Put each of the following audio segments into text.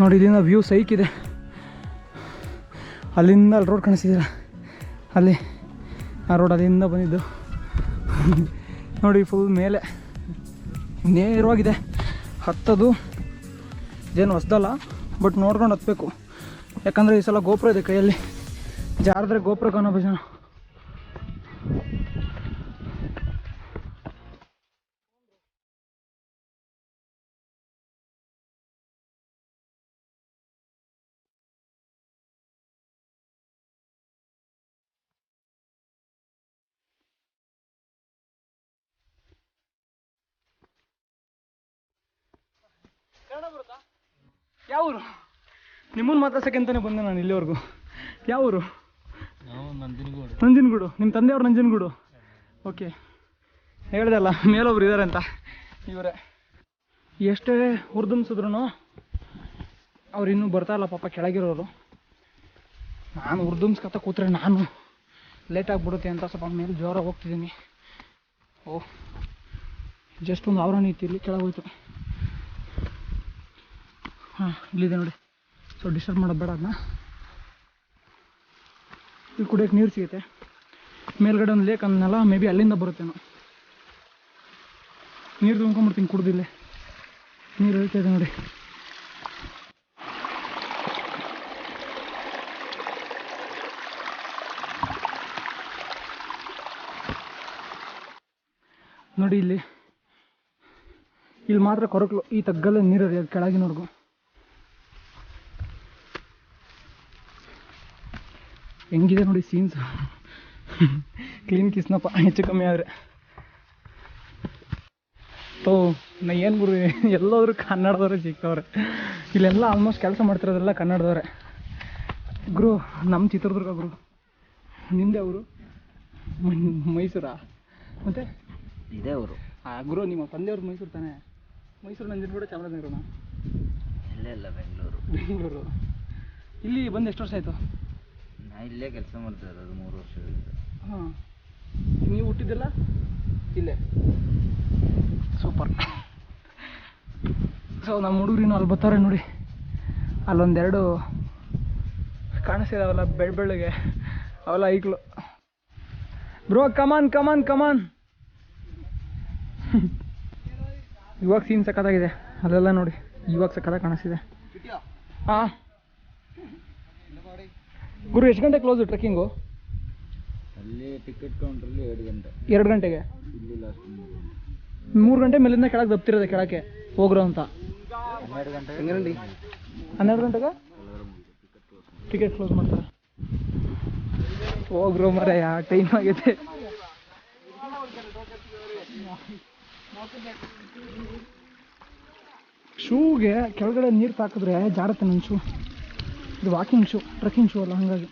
ನೋಡಿ, ಇಲ್ಲಿಂದ ವ್ಯೂ ಸೈಕಿದೆ ಅಲ್ಲಿಂದ ಅಲ್ಲಿ ರೋಡ್ ಕಾಣಿಸ್ತಿದ್ದೀರ ಅಲ್ಲಿ, ಆ ರೋಡ್ ಅಲ್ಲಿಂದ ಬಂದಿದ್ದು. ನೋಡಿ ಫುಲ್ ಮೇಲೆ. ನೇರವಾಗಿದೆ. ಹತ್ತದು. ಏನು ಹೊಸ್ದಲ್ಲ ಬಟ್ ನೋಡ್ಕೊಂಡು ಹತ್ತಬೇಕು ಯಾಕಂದರೆ ಈ ಸಲ ಗೋಪುರ ಇದೆ ಕೈಯಲ್ಲಿ. ಜಾರಿದ್ರೆ ಗೋಪುರ ಕಾಣೋ ಭಜನ. ಯಾವ ಊರು ನಿಮ್ಮನ್ನು ಮಾತಾಡ್ಸಕ್ಕೆ ಅಂತಾನೆ ಬಂದೆ ನಾನು ಇಲ್ಲಿವರೆಗೂ. ಯಾವ ಊರು ನಂಜನಗೂಡು. ನಿಮ್ಮ ತಂದೆಯವ್ರು ನಂಜನಗೂಡು. ಓಕೆ. ಹೇಳ್ದಲ್ಲ ಮೇಲೊಬ್ರು ಇದ್ದಾರೆ ಅಂತ. ಇವರೇ. ಎಷ್ಟೇ ಹುರಿದುಂಬಿಸಿದ್ರು ಅವ್ರು ಇನ್ನೂ ಬರ್ತಾ ಇಲ್ಲ ಪಾಪ ಕೆಳಗಿರೋರು. ನಾನು ಹುರ್ದುಂಬಿಸ್ಕೊತ ಕೂತ್ರೆ ನಾನು ಲೇಟ್ ಆಗಿಬಿಡುತ್ತೆ ಅಂತ ಸ್ವಲ್ಪ ಮೇಲೆ ಜೋರಾಗಿ ಹೋಗ್ತಿದ್ದೀನಿ. ಓ ಜಸ್ಟ್ ಒಂದು ಅವರ ಇತ್ತು ಇಲ್ಲಿ ಕೆಳಗೆ ಹೋಯ್ತು. ಹಾಂ, ಇಲ್ಲಿದೆ ನೋಡಿ. ಸೊ ಡಿಸ್ಟರ್ಬ್ ಮಾಡೋದು ಬೇಡ ಅದನ್ನ ಇಲ್ಲಿ ಕುಡಿಯೋಕೆ ನೀರು ಸಿಗುತ್ತೆ. ಮೇಲ್ಗಡೆ ಒಂದು ಲೇಕ್ ಅನ್ನಲ್ಲ ಮೇ ಬಿ ಅಲ್ಲಿಂದ ಬರುತ್ತೇನೋ. ನೀರು ತುಂಬ್ಕೊಂಬಿಡ್ತೀನಿ ಕುಡ್ದಿಲ್ಲೇ ನೀರು ಇದೆ ನೋಡಿ. ನೋಡಿ ಇಲ್ಲಿ. ಇಲ್ಲಿ ಮಾತ್ರ ಕೊರಕಲು, ಈ ತಗ್ಗಲ್ಲೇ ನೀರು ಹರಿಯೋದು ಕೆಳಗಿನವರೆಗೂ ಹೆಂಗಿದೆ ನೋಡಿ ಸೀನ್ಸ್ ಕ್ಲೀನ್ ಕಿಸ್ನಪ್ಪ ಹೆಚ್ಚು ಕಮ್ಮಿ ಆದರೆ. ತೋ ನಾ ಏನು ಗುರು ಎಲ್ಲೋದ್ರು ಕನ್ನಡದವ್ರೆ ಸಿಗ್ತವ್ರೆ. ಇಲ್ಲೆಲ್ಲ ಆಲ್ಮೋಸ್ಟ್ ಕೆಲಸ ಮಾಡ್ತಿರೋದೆಲ್ಲ ಕನ್ನಡದವ್ರೆ. ಗುರು ನಮ್ಮ ಚಿತ್ರದುರ್ಗ ಗುರು. ನಿಂದೆ ಅವರು ಮೈಸೂರಾ? ಮತ್ತೆ? ಇದೇ ಅವರು ಗುರು ನಿಮ್ಮ ತಂದೆಯವ್ರು ಮೈಸೂರು ತಾನೇ? ಮೈಸೂರು ನಂಜನಗೂಡು ಚಾಮರಾಜನಗರನ ಇಲ್ಲೇ ಇಲ್ಲ ಬೆಂಗಳೂರು. ಬೆಂಗಳೂರು. ಇಲ್ಲಿ ಬಂದು ಎಷ್ಟು ವರ್ಷ ಆಯಿತು? ನಾ ಇಲ್ಲೇ ಕೆಲಸ ಮಾಡ್ತಾ ಇರೋದು ಮೂರು ವರ್ಷದಿಂದ. ಹಾಂ. ನೀವು ಹುಟ್ಟಿದ್ದೆಲ್ಲ? ಇಲ್ಲೇ. ಸೂಪರ್. ಸೊ ನಮ್ಮ ಹುಡುಗರಿನೂ ಅಲ್ಲಿ ಬರ್ತಾರೆ ನೋಡಿ. ಅಲ್ಲೊಂದೆರಡು ಕಾಣಿಸ್ತಿದಾವಲ್ಲ ಬೆಳ್ ಬೆಳ್ಳಗೆ ಅವೆಲ್ಲ ಈಗಲು bro come on come on come on ಇವಾಗ ಸೀನ್ ಸಖತ್ತಾಗಿದೆ. ಅಲ್ಲೆಲ್ಲ ನೋಡಿ ಇವಾಗ ಸಕ್ಕತ್ತಾಗಿ ಕಾಣಿಸಿದೆ ಹಾಂ. ಗುರು ಎಷ್ಟು ಗಂಟೆ ಕ್ಲೋಸ್ ಟ್ರೆಕ್ಕಿಂಗು ಅಲ್ಲಿ ಟಿಕೆಟ್ ಕೌಂಟ್ರಲ್ಲಿ ಎರಡು ಗಂಟೆ. ಎರಡು ಗಂಟೆಗೆ? ಇಲ್ಲಿ ಲಾಸ್ಟ್ ಮೂರು ಗಂಟೆ. ಮೇಲಿಂದ ಕೆಳಗೆ ದಪ್ತಿರೋದೆ ಕೆಳಕ್ಕೆ ಹೋಗ್ರೋ ಅಂತ. ಹನ್ನೆರಡು ಗಂಟೆ. ಹನ್ನೆರಡು ಗಂಟೆಗೆ? ಟಿಕೆಟ್ ಕ್ಲೋಸ್ ಮಾಡ್ತಾರೆ. ಹೋಗ್ರೋ ಮರ ಯಾ ಟೈಮ್ ಆಗೈತೆ ಶೂಗೆ ಕೆಳಗಡೆ ನೀರು ತಾಕಿದ್ರೆ ಜಾರತ್ತೆ ನನ್ನ ಶೂ. ಇದು ವಾಕಿಂಗ್ ಶೂ ಟ್ರೆಕ್ಕಿಂಗ್ ಶೂ ಅಲ್ಲ ಹಾಗಾಗಿ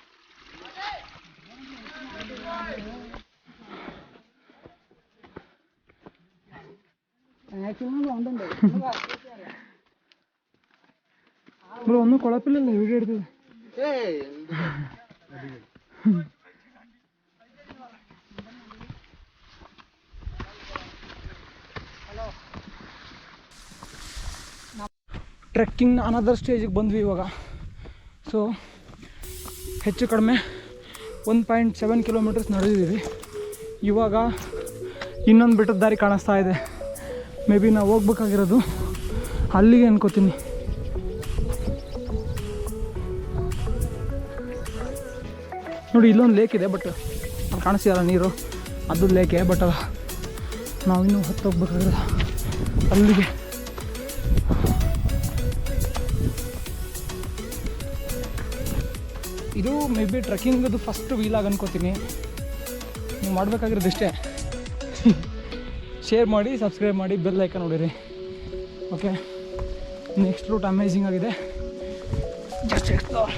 ಬ್ರೋ ഒന്നും കുഴപ്പമില്ലല്ലോ വീഡിയോ എടുത്തത് ಟ್ರೆಕ್ಕಿಂಗ್ ಅನದರ್ ಸ್ಟೇಜಿಗೆ ಬಂದ್ವಿ ಇವಾಗ ಸೊ ಹೆಚ್ಚು ಕಡಿಮೆ ಒನ್ ಪಾಯಿಂಟ್ ಸೆವೆನ್ ಕಿಲೋಮೀಟರ್ಸ್ ನಡೆದಿದ್ದೀವಿ. ಇವಾಗ ಇನ್ನೊಂದು ಬೆಟ್ಟದ ದಾರಿ ಕಾಣಿಸ್ತಾ ಇದೆ. ಮೇ ಬಿ ನಾವು ಹೋಗ್ಬೇಕಾಗಿರೋದು ಅಲ್ಲಿಗೆ ಅನ್ಕೋತೀನಿ. ನೋಡಿ, ಇಲ್ಲೊಂದು ಲೇಕ್ ಇದೆ ಬಟ್ ಅಲ್ಲಿ ಕಾಣಿಸ್ತಿಲ್ಲ ನೀರು? ಅದು ಲೇಕೆ ಬಟ್ ನಾವಿನ್ನೂ ಹತ್ತೋಗ್ಬೇಕಾಗಿರೋದು ಅಲ್ಲಿಗೆ. ಇದು ಮೇ ಬಿ ಟ್ರೆಕ್ಕಿಂಗದು ಫಸ್ಟ್ ವೀಲಾಗಿ ಅನ್ಕೋತೀನಿ. ನೀವು ಮಾಡಬೇಕಾಗಿರೋದು ಇಷ್ಟೇ. ಶೇರ್ ಮಾಡಿ ಸಬ್ಸ್ಕ್ರೈಬ್ ಮಾಡಿ ಬೆಲ್ ಐಕನ್ ನೋಡಿರಿ. ಓಕೆ ನೆಕ್ಸ್ಟ್ ರೂಟ್ ಅಮೇಝಿಂಗ್ ಆಗಿದೆ. ಜಸ್ಟ್ ಎಕ್ಸ್ಪ್ಲೋರ್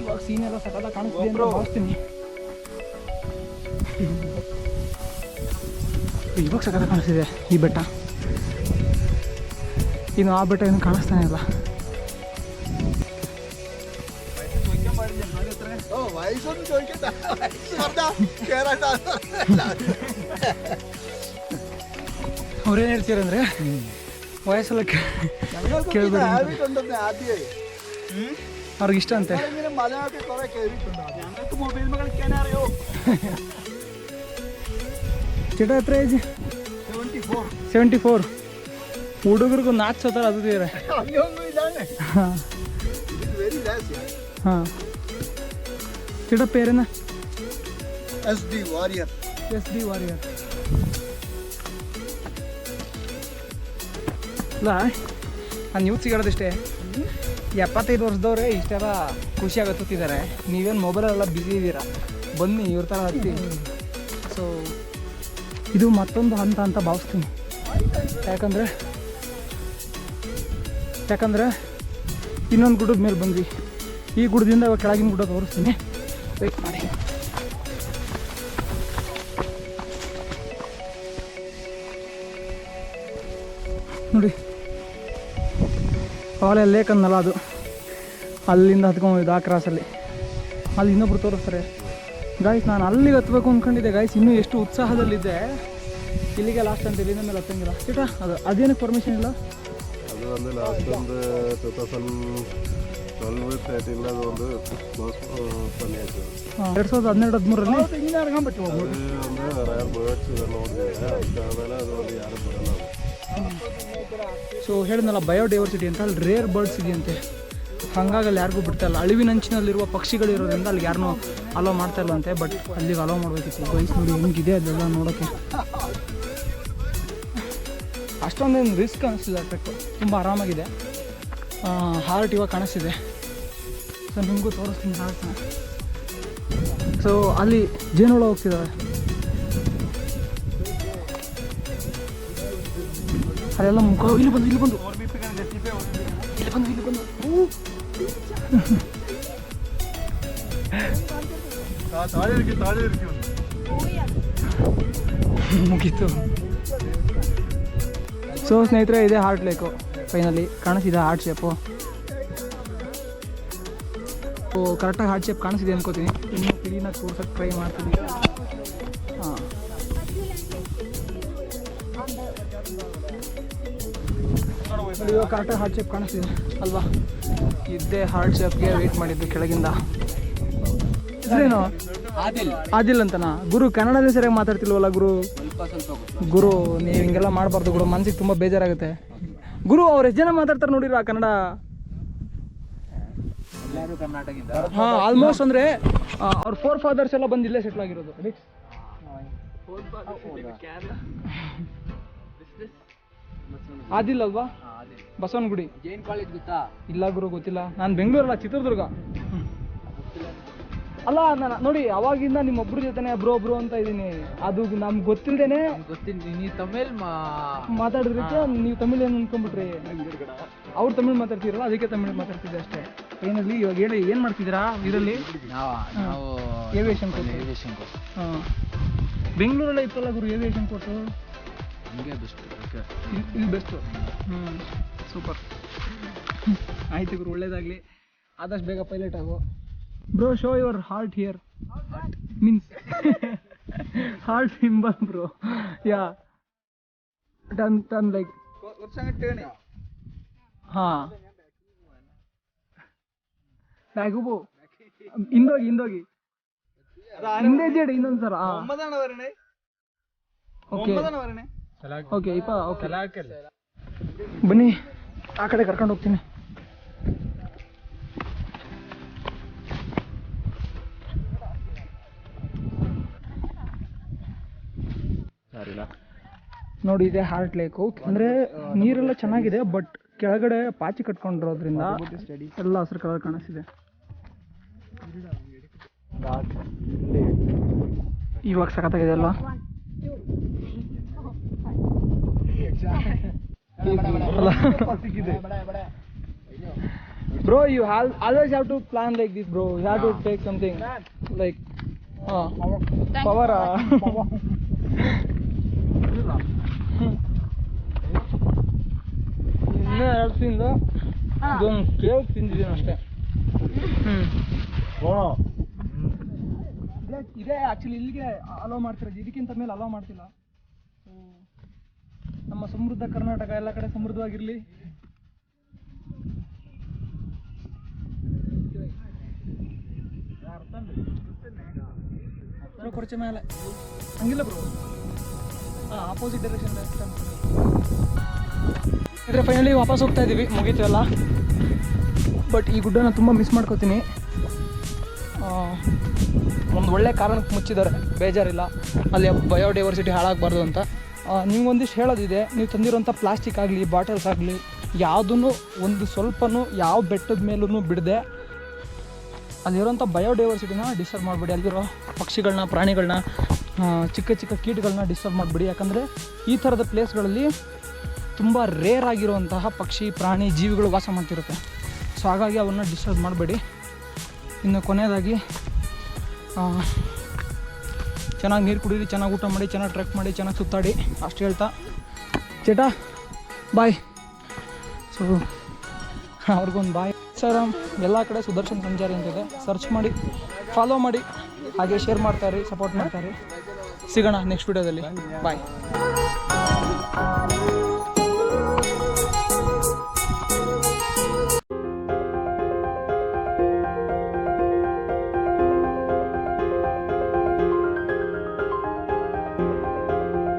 ಇವಾಗ ಸೀನ್ ಎಲ್ಲ ಸಕಲ ಕಾಣಿಸ್ತಿದೆ ಅಂತ ಭಾವಿಸ್ತೀನಿ. ಇವಾಗ ಸಕಲ ಕಾಣಿಸ್ತಿದೆ ಈ ಬೆಟ್ಟ. ಇನ್ನು ಆ ಬೆಟ್ಟ ಏನು ಕಾಣಿಸ್ತಾನೆ ಇಲ್ಲ ಅವ್ರೇನು ಹೇಳ್ತೀರಂದ್ರೆ ವಯಸ್ಸೆಲ್ಲ ಕೇಳ್ಬೇಡಿ ಅವ್ರಿಗೆ ಇಷ್ಟ ಅಂತೆ कितना price seventy four seventy four ಹುಡುಗರಿಗೂ ನಾಚೋದಾರ ಅದು ಬೇರೆ. ಹಾಂ. ಪೇರೇನ S D warrior S D warrior ಅಲ್ಲ ನಾನು ನ್ಯೂಸ್ ಸಿಗೋದಿಷ್ಟೇ ಎಪ್ಪತ್ತೈದು ವರ್ಷದವ್ರೆ ಇಷ್ಟೆಲ್ಲ ಖುಷಿ ಹತ್ತುತ್ತಿದ್ದಾರೆ ನೀವೇನು ಮೊಬೈಲೆಲ್ಲ ಬ್ಯುಸಿ ಇದ್ದೀರಾ? ಬನ್ನಿ ಇವ್ರ ಥರ ಹತ್ತಿ. ಸೊ ಇದು ಮತ್ತೊಂದು ಹಂತ ಅಂತ ಭಾವಿಸ್ತೀನಿ. ಯಾಕಂದರೆ ಯಾಕಂದರೆ ಇನ್ನೊಂದು ಗುಡ್ಡದ ಮೇಲೆ ಬಂದ್ವಿ. ಈ ಗುಡ್ಡದಿಂದ ಕೆಳಗಿನ ಗುಡ್ಡ ತೋರಿಸ್ತೀನಿ. ವೆಯ್ಟ್ ಮಾಡಿ. ನೋಡಿ. ಅವಾಗಲೇ ಲೇಕ್ ಅಂದಲ್ಲ ಅದು. ಅಲ್ಲಿಂದ ಹತ್ಕೊಂಡ್ಬಿದ್ದು ಆ ಕ್ರಾಸಲ್ಲಿ ಅಲ್ಲಿ. ಇನ್ನೊಬ್ರು ತೋರಿಸ್ತಾರೆ. ಗಾಯ್ಸ್ ನಾನು ಅಲ್ಲಿಗೆ ಹತ್ಬೇಕು ಅಂದ್ಕೊಂಡಿದ್ದೆ ಗಾಯ್ಸ್ ಇನ್ನೂ ಎಷ್ಟು ಉತ್ಸಾಹದಲ್ಲಿದ್ದೆ. ಇಲ್ಲಿಗೆ ಲಾಸ್ಟ್ ಅಂತ ಇಲ್ಲಿಂದ ಮೇಲೆ ಹತ್ತಂಗಿಲ್ಲ ಚೇಟಾ ಅದು ಅದೇನಕ್ಕೆ ಪರ್ಮಿಷನ್ ಇಲ್ಲ. வந்து ಲಾಸ್ಟ್ வந்து ಟೂ ತೌಸಂಡ್ ಟ್ವೆಲ್ವ್ தேர்ட்டியில் ಒಂದು ಎರಡು ಸಾವಿರದ ಹನ್ನೆರಡು ಹದಿಮೂರಲ್ಲಿ ಬರಲ್ಲ. ಸೊ ಹೇಳಿದ್ನಲ್ಲ ಬಯೋಡೈವರ್ಸಿಟಿ ಅಂತ ಅಲ್ಲಿ ರೇರ್ ಬರ್ಡ್ಸ್ ಇದೆಯಂತೆ. ಹಂಗಾಗಿ ಅಲ್ಲಿ ಯಾರಿಗೂ ಬಿಡ್ತಾಯಿಲ್ಲ ಅಳಿವಿನಂಚಿನಲ್ಲಿರುವ ಪಕ್ಷಿಗಳಿರೋದ್ರಿಂದ ಅಲ್ಲಿ ಯಾರನ್ನೂ ಅಲೋ ಮಾಡ್ತಾ ಇಲ್ಲಂತೆ ಬಟ್ ಅಲ್ಲಿಗೆ ಅಲೋ ಮಾಡಬೇಕಿತ್ತು. ಬೈಸ್ ನೋಡಿ ಹೆಂಗಿದೆ ಅದೆಲ್ಲ ನೋಡೋಕ್ಕೆ. ಅಷ್ಟೊಂದೇನು ರಿಸ್ಕ್ ಅನಿಸ್ತಿಲ್ಲ ಟ್ರೆಕ್ ತುಂಬ ಆರಾಮಾಗಿದೆ. ಹಾರ್ಟ್ ಇವಾಗ ಕಾಣಿಸ್ತಿದೆ. ಸೊ ನಿಮಗೂ ತೋರಿಸ್ತೀನಿ ಹಾರ್ಟ್ನ ಸೊ ಅಲ್ಲಿ ಜೇನುಳ ಹೋಗ್ತಿದ್ದಾವೆ ಅದೆಲ್ಲ ಮುಖ ಇಲ್ಲಿ ಬಂದು ಇಲ್ಲಿ ಬಂದು. ಇಲ್ಲಿ ಬಂದು ಇಲ್ಲಿ ಬಂದು. ಮುಗೀತು. ಸೊ ಸ್ನೇಹಿತರೆ ಇದೆ ಹಾರ್ಟ್ ಲೇಕು ಫೈನಲಿ ಕಾಣಿಸಿದೆ ಹಾರ್ಟ್ ಶೇಪು ಓ ಕರೆಕ್ಟಾಗಿ ಹಾರ್ಟ್ ಶೇಪ್ ಕಾಣಿಸಿದೆ ಅನ್ಕೋತೀನಿ. ಇನ್ನೂ ಕ್ಲೀನಾಗಿ ತೋರ್ಸಕ್ಕೆ ಟ್ರೈ ಮಾಡ್ತೀನಿ. ಹಾಂ. ಇವಾಗ ಕರೆಕ್ಟಾಗಿ ಹಾರ್ಟ್ ಶೇಪ್ ಕಾಣಿಸ್ತಿದೆ. ಅಲ್ವಾ? ಇದ್ದೇ ಹಾರ್ಟ್ ಶೇಪ್ಗೆ ವೆಯ್ಟ್ ಮಾಡಿದ್ದು ಕೆಳಗಿಂದ. ಇದ್ರೇನು? ಆದಿಲ್ ಅಂತನಾ? ಗುರು ಕನ್ನಡದಲ್ಲಿ ಸರಿಯಾಗಿ ಮಾತಾಡ್ತಿಲ್ವಲ್ಲ ಗುರು? ಗುರು ನೀವು ಹಿಂಗೆಲ್ಲ ಮಾಡಬಾರ್ದು ಗುರು. ಮನ್ಸಿಗೆ ತುಂಬ ಬೇಜಾರಾಗುತ್ತೆ. ಗುರು ಅವ್ರು ಎಷ್ಟು ಜನ ಮಾತಾಡ್ತಾರೆ ನೋಡಿರ ಕನ್ನಡ? ಹಾಂ ಆಲ್ಮೋಸ್ಟ್ ಅಂದರೆ ಅವ್ರ ಫೋರ್ ಫಾದರ್ಸ್ ಎಲ್ಲ ಬಂದು ಇಲ್ಲೇ ಸೆಟ್ಲ್ ಆಗಿರೋದು. ಆದಿಲ್ ಅಲ್ವಾ? ಬಸವನಗುಡಿ. ಜೈನ್ ಕಾಲೇಜ್ ಗೊತ್ತಾ? ಇಲ್ಲ ಗುರು ಗೊತ್ತಿಲ್ಲ. ನಾನು ಬೆಂಗಳೂರಲ್ಲ ಚಿತ್ರದುರ್ಗ. ಅಲ್ಲ ನಾನು ನೋಡಿ ಅವಾಗಿಂದ ನಿಮ್ಮ ಒಬ್ರು ಜೊತೆನೆ ಬ್ರೋ ಬ್ರೋ ಅಂತ ಇದ್ದೀನಿ. ಅದು ನಮ್ಗೆ ಗೊತ್ತಿಲ್ದೇನೆ ಗೊತ್ತಿಲ್ಲ ನೀ ತಮಿಳ್ ಮಾತಾಡಿದ್ರಕ್ಕೆ ನೀವು ತಮಿಳ್ ಏನು ಅನ್ಕೊಂಡ್ಬಿಟ್ರಿ? ಅವ್ರು ತಮಿಳ್ ಮಾತಾಡ್ತಿರಲ್ಲ ಅದಕ್ಕೆ ತಮಿಳ್ ಮಾತಾಡ್ತಿದ್ದೆ ಅಷ್ಟೇ. ಏನಲ್ಲಿ ಇವಾಗ ಹೇಳಿ ಏನು ಮಾಡ್ತಿದ್ದೀರಾ ಇದರಲ್ಲಿ ನಾವು ಏವಿಯೇಷನ್ ಕೋರ್ಸ್ ಏವಿಯೇಷನ್ ಕೋರ್ಸ್ ಹಾಂ. ಬೆಂಗಳೂರಲ್ಲೇ ಇತ್ತಲ್ಲ ಗುರು ಏವಿಯೇಷನ್ ಕೋರ್ಸು ಹಿಂಗೆ ಬೆಸ್ಟ್ ಇದು ಬೆಸ್ಟು ಹ್ಞೂ ಸೂಪರ್. ಆಯ್ತು ಗುರು ಒಳ್ಳೇದಾಗಲಿ. ಆದಷ್ಟು ಬೇಗ ಪೈಲಟ್ ಆಗು. Bro show your heart here means heart symbol bro ಯಾ ಟನ್ ಟನ್ ಲೈಕ್ ಹಾ ಬ್ಯಾಗು ಬೋ ಹಿಂದೋಗಿ ಹಿಂದೋಗಿ ಹಿಂದೆ ಜೇಡಿ ಇನ್ನೊಂದು ಸರ ಓಕೆ ಓಕೆ ಇಪ್ಪ ಓಕೆ ಬನ್ನಿ ಆ ಕಡೆ ಕರ್ಕೊಂಡು ಹೋಗ್ತೀನಿ. ನೋಡಿ ಇದೆ ಹಾರ್ಟ್ ಲೇಕು ಅಂದ್ರೆ ನೀರೆಲ್ಲ ಚೆನ್ನಾಗಿದೆ ಬಟ್ ಕೆಳಗಡೆ ಪಾಚಿ ಕಟ್ಕೊಂಡಿರೋದ್ರಿಂದ ಎಲ್ಲ ಹಸಿರು ಕಲರ್ ಕಾಣಿಸ್ತಿದೆ. ಇವಾಗ ಸಖತ್ತಾಗಿದೆ ಅಲ್ವಾ? Bro you all always have to plan like this bro you have to take something like ಹಾಂ ಪವರ ಇನ್ನೂ ಎರಡು ತಿಂದು ಇದೊಂದು ಕೇವ್ ತಿಂದಿದ್ದೀನಿ ಅಷ್ಟೇ. ಹ್ಞೂ ಇದೇ ಆ್ಯಕ್ಚುಲಿ ಇಲ್ಲಿಗೆ ಅಲೋ ಮಾಡ್ತಿರೋದು ಇದಕ್ಕಿಂತ ಮೇಲೆ ಅಲೋ ಮಾಡ್ತಿಲ್ಲ. ನಮ್ಮ ಸಮೃದ್ಧ ಕರ್ನಾಟಕ ಎಲ್ಲ ಕಡೆ ಸಮೃದ್ಧವಾಗಿರಲಿ. ಕೊರಚೆ ಮೇಲೆ. ಹಂಗಿಲ್ಲ ಬ್ರೋ ಆಪೋಸಿಟ್ ಡೈರೆಕ್ಷನ್ ಇದ್ರೆ ಫೈನಲಿ ವಾಪಸ್ ಹೋಗ್ತಾ ಇದ್ದೀವಿ ಮುಗೀತೀವಲ್ಲ ಬಟ್ ಈ ಗುಡ್ಡನ ತುಂಬ ಮಿಸ್ ಮಾಡ್ಕೋತೀನಿ. ಒಂದು ಒಳ್ಳೆ ಕಾರಣಕ್ಕೆ ಮುಚ್ಚಿದ್ದಾರೆ. ಬೇಜಾರಿಲ್ಲ. ಅಲ್ಲಿ ಬಯೋಡೈವರ್ಸಿಟಿ ಹಾಳಾಗಬಾರ್ದು ಅಂತ. ನಿಮ್ಗೊಂದಿಷ್ಟು ಹೇಳೋದಿದೆ. ನೀವು ತಂದಿರೋಂಥ ಪ್ಲಾಸ್ಟಿಕ್ ಆಗಲಿ ಬಾಟಲ್ಸ್ ಆಗಲಿ, ಯಾವುದನ್ನು ಒಂದು ಸ್ವಲ್ಪನೂ ಯಾವ ಬೆಟ್ಟದ ಮೇಲೂ ಬಿಡದೆ. ಅಲ್ಲಿರೋಂಥ ಬಯೋಡೈವರ್ಸಿಟಿನ ಡಿಸ್ಟರ್ಬ್ ಮಾಡಬೇಡಿ. ಅಲ್ಲಿರೋ ಪಕ್ಷಿಗಳನ್ನ ಪ್ರಾಣಿಗಳನ್ನ ಚಿಕ್ಕ ಚಿಕ್ಕ ಕೀಟಗಳನ್ನ ಡಿಸ್ಟರ್ಬ್ ಮಾಡಿಬಿಡಿ. ಯಾಕಂದರೆ ಈ ಥರದ ಪ್ಲೇಸ್ಗಳಲ್ಲಿ ತುಂಬ ರೇರ್ ಆಗಿರುವಂತಹ ಪಕ್ಷಿ, ಪ್ರಾಣಿ, ಜೀವಿಗಳು ವಾಸ ಮಾಡ್ತಿರುತ್ತೆ. ಸೊ ಹಾಗಾಗಿ ಅವನ್ನ ಡಿಸ್ಟರ್ಬ್ ಮಾಡಬೇಡಿ. ಇನ್ನು ಕೊನೆಯದಾಗಿ ಚೆನ್ನಾಗಿ ನೀರು ಕುಡೀರಿ, ಚೆನ್ನಾಗಿ ಊಟ ಮಾಡಿ, ಚೆನ್ನಾಗಿ ಟ್ರೆಕ್ ಮಾಡಿ, ಚೆನ್ನಾಗಿ ಸುತ್ತಾಡಿ. ಅಷ್ಟು ಹೇಳ್ತಾ. ಚೇಟಾ ಬಾಯ್ ಸೊ ಅವ್ರಿಗೊಂದು ಬಾಯ್ ಸರ್ ಎಲ್ಲ ಕಡೆ ಸುದರ್ಶನ್ ಸಂಚಾರಿ ಅಂತಿದೆ. ಸರ್ಚ್ ಮಾಡಿ ಫಾಲೋ ಮಾಡಿ. ಹಾಗೆ ಶೇರ್ ಮಾಡ್ತಾರೆ ಸಪೋರ್ಟ್ ಮಾಡ್ತಾಯಿರಿ ಸಿಗೋಣ ನೆಕ್ಸ್ಟ್ ವಿಡಿಯೋದಲ್ಲಿ ಬಾಯ್